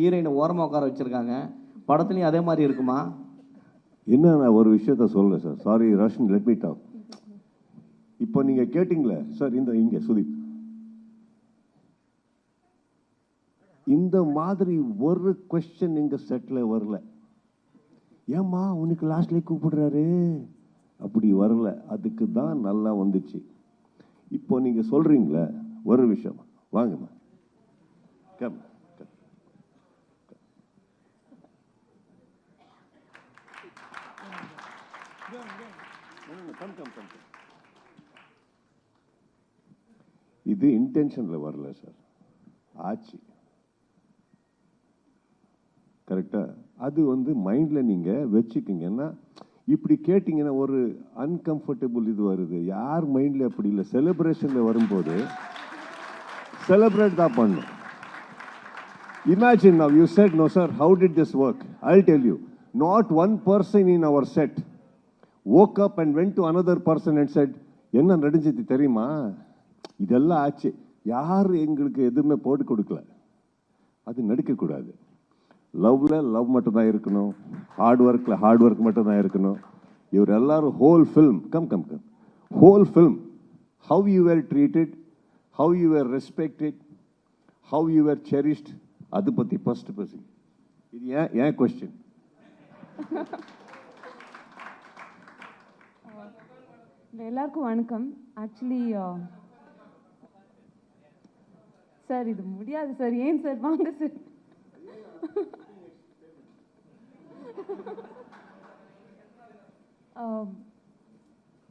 ஹீரோயினை ஓரமாக உட்கார வச்சுருக்காங்க. படத்துலையும் அதே மாதிரி இருக்குமா? என்ன நான் ஒரு விஷயத்த சொல்லலை sir sorry Roshan let me talk இப்போ நீங்கள் கேட்டிங்களே சார் இந்த இங்கே சுதீப் இந்த மாதிரி ஒரு கொஸ்டின் இங்கே செட்டில் வரல. ஏம்மா உனக்கு லாஸ்ட்லேயே கூப்பிடுறாரு? அப்படி வரல. அதுக்கு தான் நல்லா வந்துச்சு. இப்போ நீங்கள் சொல்கிறீங்களே ஒரு விஷயம். வாங்கம்மா. Come come. கம் கம் இது இன்டென்ஷனில் வரல சார் ஆச்சு. கரெக்டாக அது வந்து மைண்டில் நீங்கள் வச்சுக்கிங்கன்னா இப்படி கேட்டிங்கன்னா ஒரு அன்கம்ஃபர்டபுள் இது வருது. யார் மைண்டில் அப்படி இல்லை? செலிப்ரேஷனில் வரும்போது செலிப்ரேட் தான் பண்ணும் imagine now you said no sir how did this work I tell you not one person in our set woke up and went to another person and said என்ன நடிஞ்சது தெரியுமா? இதெல்லாம் ஆச்சு. யார் எங்களுக்கு எதுவுமே போட்டு கொடுக்கல. அது நடிக்கக்கூடாது. லவ்வில் லவ் மட்டும்தான் இருக்கணும். ஹார்ட் ஒர்க்கில் ஹார்ட் ஒர்க் மட்டும்தான் இருக்கணும். இவர் எல்லாரும் whole film come come come whole film how you were treated how you were respected how you were cherished அது பற்றி ஃபஸ்ட்டு பேசுங்க இது ஏன் ஏன் கொஸ்டின் எல்லாருக்கும் வணக்கம். ஆக்சுவலி சார் uh, இது முடியாது சார் ஏன் சார் வாங்க சார்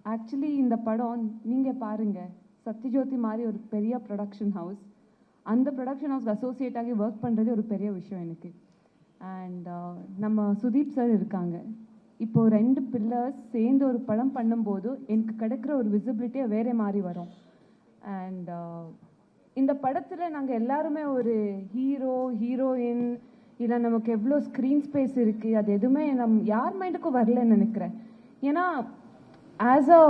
ஆக்சுவலி um, இந்த படம் நீங்கள் பாருங்க. சத்யஜோதி மாதிரி ஒரு பெரிய ப்ரொடக்ஷன் ஹவுஸ் அந்த ப்ரொடக்ஷன் ஹவுஸ் அசோசியேட் ஆகி ஒர்க் பண்ணுறது ஒரு பெரிய விஷயம் எனக்கு. அண்ட் uh, நம்ம சுதீப் சார் இருக்காங்க. இப்போ ரெண்டு பில்லர்ஸ் சேர்ந்து ஒரு படம் பண்ணும்போது எனக்கு கிடைக்கிற ஒரு விசிபிலிட்டியே வேற மாதிரி வரும். அண்ட் uh, இந்த படத்தில் நாங்கள் எல்லாருமே ஒரு ஹீரோ ஹீரோயின் இல்லை நமக்கு எவ்வளோ ஸ்க்ரீன் ஸ்பேஸ் இருக்குது அது எதுவுமே நம் யார் மைண்டுக்கும் வரலன்னு நினைக்கிறேன். ஏன்னா as a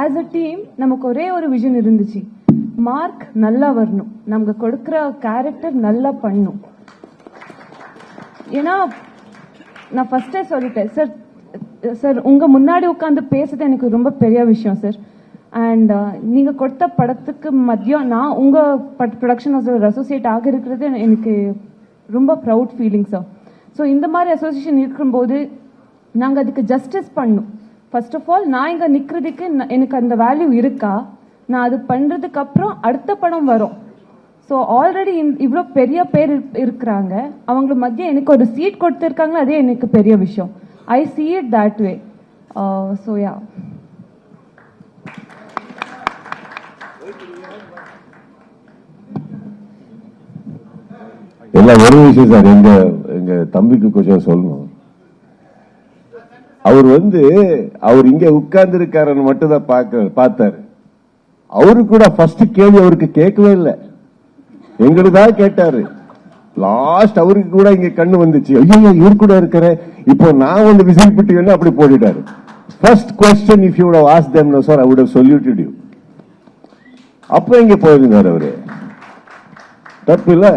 as a team நமக்கு ஒரே ஒரு விஷன் இருந்துச்சு. மார்க் நல்லா வரணும். நமக்கு கொடுக்குற கேரக்டர் நல்லா பண்ணும். ஏன்னா நான் ஃபர்ஸ்டே சொல்லிட்டேன். சார் சார் உங்க முன்னாடி உட்காந்து பேசுறது எனக்கு ரொம்ப பெரிய விஷயம் சார் அண்ட் uh, நீங்க கொடுத்த படத்துக்கு மதியம் நான் உங்க ப்ரொடக்ஷன் ஹவுஸ் அசோசியேட் ஆக இருக்கிறது எனக்கு ரொம்ப ப்ரவுட் ஃபீலிங் சார் ஸோ இந்த மாதிரி அசோசியேஷன் இருக்கும்போது நாங்கள் அதுக்கு ஜஸ்டிஸ் பண்ணும். ஃபர்ஸ்ட் ஆஃப் ஆல் நான் இங்கே நிற்கிறதுக்கு எனக்கு அந்த வேல்யூ இருக்கா? நான் அது பண்ணுறதுக்கு அப்புறம் அடுத்த படம் வரும். ஸோ ஆல்ரெடி இவ்வளோ பெரிய பேர் இருக்கிறாங்க. அவங்க மத்திய எனக்கு ஒரு சீட் கொடுத்துருக்காங்க அதே எனக்கு பெரிய விஷயம். I see it that way so yeah எல்லாம் ஒரு விஷயம் சார் எங்க எங்க தம்பிக்கு கொஞ்சம் சொல்லணும். அவர் வந்து அவர் இங்க உட்கார்ந்து இருக்காருன்னு மட்டும் தான் பார்க்க பார்த்தாரு. அவரு கூட ஃபர்ஸ்ட் கேள்வி அவருக்கு கேட்கவே இல்லை. எங்களுக்கு தான் கேட்டாரு. லாஸ்ட் அவருக்கு கூட இங்க கண்ணு வந்துச்சு. ஐயோ இவர் கூட இருக்கிற. இப்போ நான் வந்து விசில் பிட்டி அப்படி போட்டுட்டாரு. First question if you ask them sir I would saluted you அப்போ எங்க போயிருந்தார் அவரு? தப்பு இல்லை.